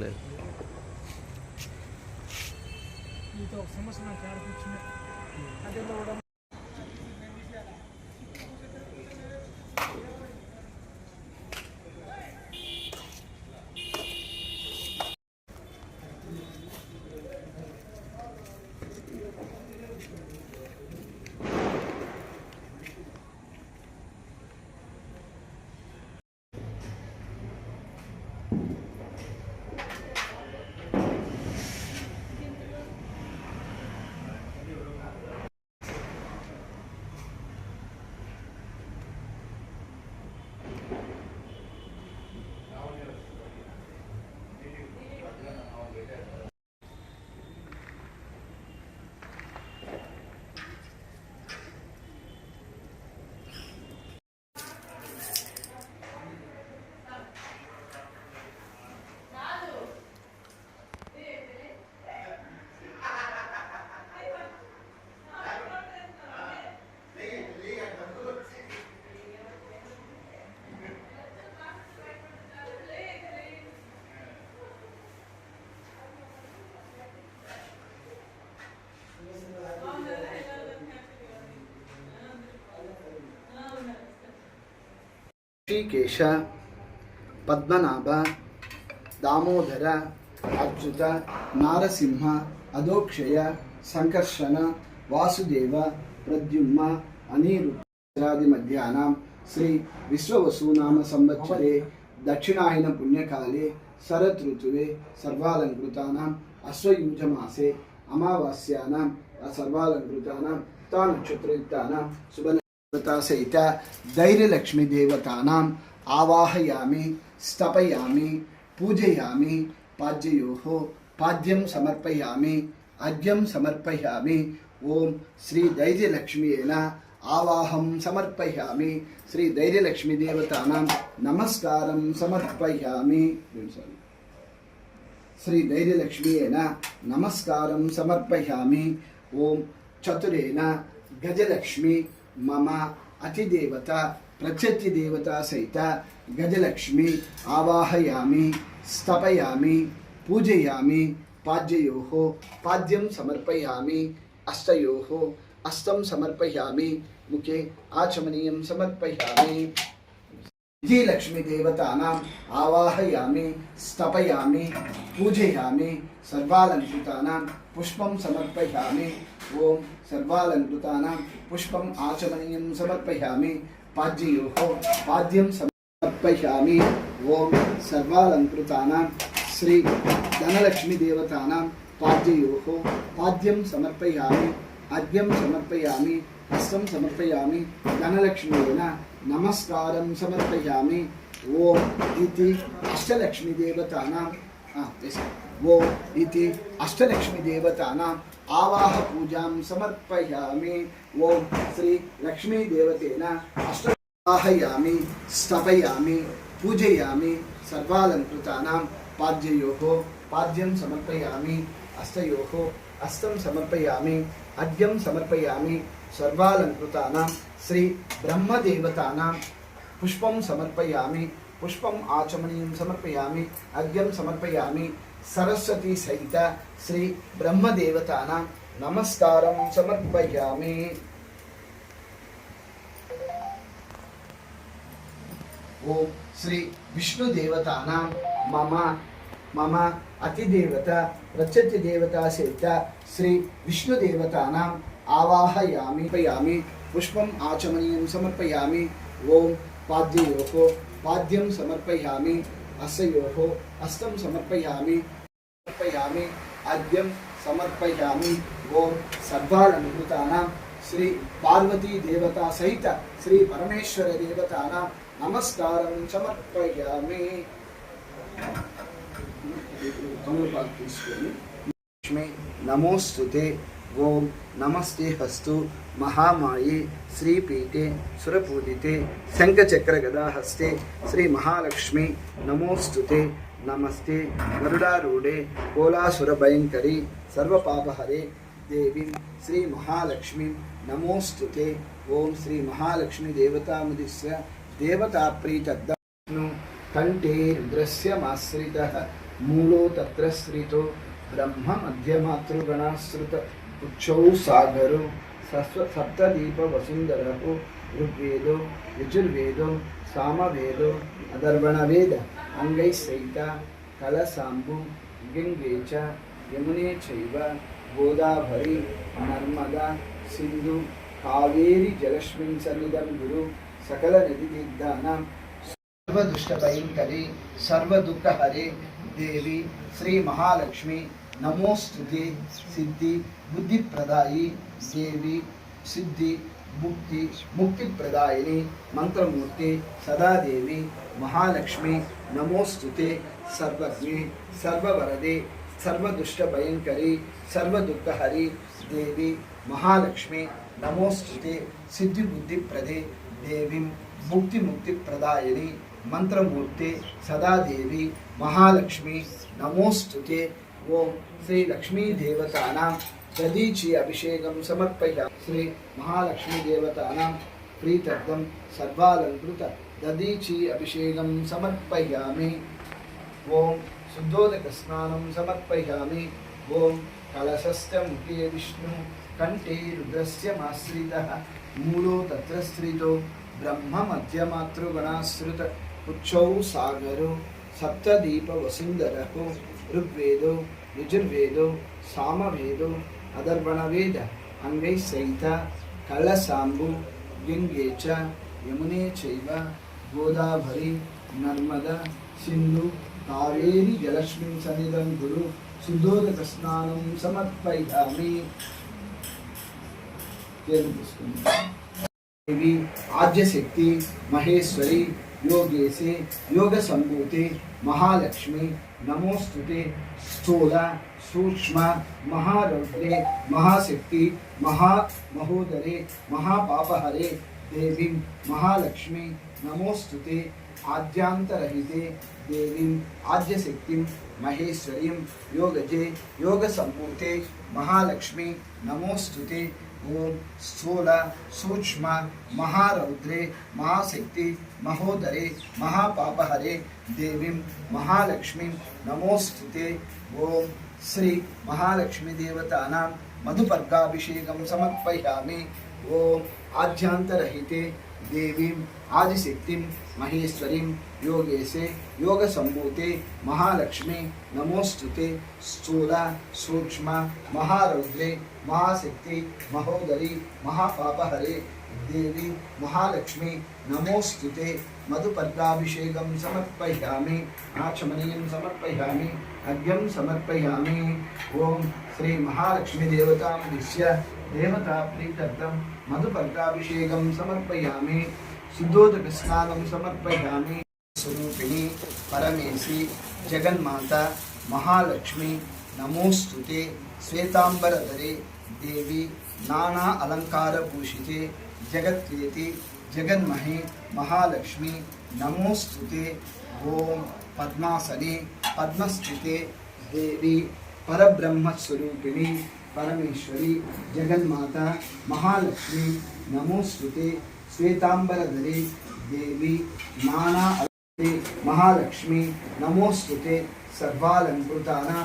లేదు. ఇది ఒక సంవత్సరం నాకు ఆడకొచ్చిన అదే కూడా ಋಷಿಕೇಶ ಪದ್ಮನಾಭ ದಾಮೋದರ ಅಚ್ಯುತ ನಾರಸಿಂಹ ಅಧೋಕ್ಷಯ ಸಂಕರ್ಷಣ ವಾಸುದೇವ ಪ್ರದ್ಯುಮ್ನ ಅನಿರುದ್ರಾದಿ ಮಧ್ಯಾಹ್ನ ಶ್ರೀ ವಿಶ್ವವಸೂನಾಮ ಸಂವತ್ಸರೆ ದಕ್ಷಿಣಾಯನ ಪುಣ್ಯಕಾಲೆ ಶರತ್ ಋತುವೆ ಸರ್ವಾಲಂಕೃತಾನಾಂ ಅಶ್ವಯುಜಮಾಸೆ ಅಮಾವಾಸ್ಯಾನಾಂ ಸರ್ವಾಲಂಕೃತಾನಾಂ ತಾ ನಕ್ಷತ್ರಯುಕ್ತಾನಾಂ సహిత ధైర్యలక్ష్మి దేవతానాం ఆవాహయామి స్థపయామి పూజయామి పాద్యయోహో పాద్యం సమర్పయామి అద్యం సమర్పయామి ఓం శ్రీ ధైర్యలక్ష్మియేన ఆవాహం సమర్పయామి శ్రీ ధైర్యలక్ష్మి దేవతానాం నమస్కారం సమర్పయామి సారీ శ్రీ ధైర్యలక్ష్మియేన నమస్కారం సమర్పయామి ఓం చతురేన గజలక్ష్మి मम अतिदेवता प्रत्यतिदेवता सहित गजलक्ष्मी, आवाहयामी, स्तपयामि, पूजयामी, पाद्ययोः, पाद्यं समर्पयामी, अष्टयोः अस्तं समर्पयामी, मुखे आचमनीयं समर्पयामी। विजयलक्ष्मीदेवतानाम् आवाहयामि, स्तपयामि, पूजयामि सर्वालङ्कृतानां पुष्पं समर्पयामि। ॐ सर्वालङ्कृतानां पुष्पम् आचमनीयं समर्पयामि। पाद्ययोः पाद्यम समर्पयामि। ॐ सर्वालङ्कृतानां श्री धनलक्ष्मी धनलक्ष्मीदेवतानां पाद्ययोः पाद्यम समर्पयामि अद्यं समर्पयामि, हस्तं समर्पयामि, धनलक्ष्मीना नमस्कार समर्पयामि। वो इति अष्टलक्ष्मीदेवतानां वो इति अष्टलक्ष्मीदेवतानाम् आवाहपूजां समर्पयामि। ॐ श्रीलक्ष्मीदेवतेन अष्टवाहयामि स्थपयामि पूजयामी। सर्वालङ्कृतानां पाद्ययोः पाद्यं समर्पयामि। अस्तो अस्त समर्पयामी, अद्यम समर्पयामी सर्वालंकृता श्री ब्रह्मदेवता पुष्प समर्पयामी पुष्प समर्पयामि समर्पयामी अद्यम समर्पयामी, सरस्वती सहित श्री ब्रह्मदेवता नमस्कार समर्पयामी। ओम श्री विष्णुदेवता मम मम సరస్వతి సహిత శ్రీ బ్రహ్మదేవతానాం నమస్కారం సమర్పయామి ఓం శ్రీ విష్ణుదేవతానాం మమ మమ అతిదేవత ప్రత్యతి దేవత సహిత శ్రీ విష్ణుదేవతానాం ఆవాహయామి పయామి పుష్పం ఆచమనీయం సమర్పయామి ఓం పాద్యయోः పాద్యం సమర్పయామి అస్యయోः హస్తం సమర్పయామి సమర్పయామి అద్యం సమర్పయామి ఓం సర్వాలంకృతానాం శ్రీ పార్వతీ దేవత సహిత శ్రీ పరమేశ్వర దేవతానాం నమస్కారం సమర్పయామి తమలపాకు తీసుకొని లక్ష్మి నమోస్తుతే ఓం నమస్తే హస్తు మహామాయే శ్రీపీఠే సురపూజితే శంఖచక్ర గదాహస్తే శ్రీ మహాలక్ష్మి నమోస్తుతే నమస్తే గరుడారూఢే కోలాసురభయంకరి సర్వపాపహరే దేవీం శ్రీ మహాలక్ష్మి నమోస్తుతే ఓం శ్రీ మహాలక్ష్మి దేవతాముదిస్య మూలో తత్ర శ్రీతో బ్రహ్మ మధ్యమాతృగణాశ్రుత ఉచ్చౌ సాగరు సస్వ సప్తదీప వసుంధరకు ఋగ్వేదో యజుర్వేదో సామవేదో అదర్వణవేద అంగై సైత కలసాంబు గంగే యమునే చైవ గోదావరి నర్మద సింధు కావేరి జలస్మిన్ సన్నిధం గురు సకల నిధి తీర్థానం ಸರ್ವದುಷ್ಟ ಭಯಂಕರಿ ಸರ್ವ ದುಃಖ ಹರೇ ದೇವಿ, ಶ್ರೀ ಮಹಾಲಕ್ಷ್ಮಿ, ನಮೋಸ್ತುತಿ ಸಿದ್ಧಿ, ಬುದ್ಧಿ ಪ್ರದಾಯಿ ದೇವಿ, ಸಿದ್ಧಿ, ಮುಕ್ತಿ ಮುಕ್ತಿ ಪ್ರದಾಯಿನಿ, ಮಂತ್ರಮೂರ್ತಿ, ಸದಾದೇವಿ, ಮಹಾಲಕ್ಷ್ಮಿ, ನಮೋಸ್ತುತೆ ಸರ್ವಜ್ಞೆ, ಸರ್ವವರದೆ ಸರ್ವದುಷ್ಟ ಭಯಂಕರಿ ಸರ್ವ ದುಃಖ ಹರಿ ದೇವಿ, ಮಹಾಲಕ್ಷ್ಮಿ, ನಮೋಸ್ತುತೆ ಸಿದ್ಧಿ ಬುದ್ಧಿ ಪ್ರದೆ ದೇವಿ, ಮುಕ್ತಿ ಮುಕ್ತಿ ಪ್ರದಾಯಿನಿ देवीं मंत्रमूर्ति सदादेवी महालक्ष्मी नमोस्तुते। ओम श्री लक्ष्मी देवतानां दधीची अभिषेकं समर्पया श्री महालक्ष्मी देवतानां प्रीत्यर्थं सर्वालङ्कृत दधीची अभिषेकं समर्पयामि। ॐ शुद्धोदकस्नानं समर्पयामि। ॐ कलशस्थमुखे विष्णु कण्ठे रुद्रस्यमाश्रितः मूलो तत्र स्थितो ब्रह्म मध्यमातृगणाश्रित। उच्चौ सागरो सप्तदीपवसुन्धरः ऋग्वेदो यजुर्वेदो सामवेदो अदर्वणवेद अङ्गैः सहित कलसाम्बु गङ्गे च यमुने चैव गोदावरी नर्मदा सिन्धु कावेरी जलस्मिन् सन्निधं गुरु शुद्धोदकस्नानं समर्पयामि देवी आद्यशक्ति महेश्वरी योगेशे योग संभूते महालक्ष्मी, नमोस्तुते, स्थूल, सूक्ष्म, महारौद्रे, महाशक्ति, महा महोदरे, महापापहरे, देवी, महालक्ष्मी, नमोस्तुते, आद्यांतरहिते, देवीं, आद्यशक्तिं, महेश्वरीं, योगजे, योगसम्भूते, महालक्ष्मी, नमोस्तुते ओम स्थूल सूक्ष्म महारौद्रे, महाशक्ति, महोदरे, महापापहरे, देवीं, महालक्ष्मी, नमोस्तुते। ओम श्री महालक्ष्मी देवतानां मधुपर्गाभिषेकं समर्पयामि। ओम आद्यांतरहिते देवीं, आदिशक्तिं, महेश्वरीं, योगेशे, योगसम्भूते, महालक्ष्मी, नमोस्तुते, स्थूल, सूक्ष्म, महारौद्रे, महाशक्ति, महोदरी, महापापहरे, देवी, महालक्ष्मी, नमोस्तुते मधुपर्गाभिषेकं समर्पयामि, आचमनीयं समर्पयामि अर्घ्यं समर्पयामि। ॐ श्री महालक्ष्मी देवतां विश्य देवता प्रीत्यर्थं मधुपर्गाभिषेकं समर्पयामि शुद्धोदकस्नानं समर्पयामि, स्वरूपिणी परमेशी, जगन्माता, महालक्ष्मी, नमोस्तुते श्वेतांबरधरे देवी, नाना अलङ्कारभूषिते जगत्प्रियते जगन्महे, महालक्ष्मी, नमोस्तुते ॐ पद्मासने, पद्मस्थिते, देवी, परब्रह्मस्वरूपिणी परमेश्वरी जगन्माता महालक्ष्मी नमोस्तुते श्वेतांबरधरी देवी नाना महालक्ष्मी नमोस्तुते सर्वालङ्कृताना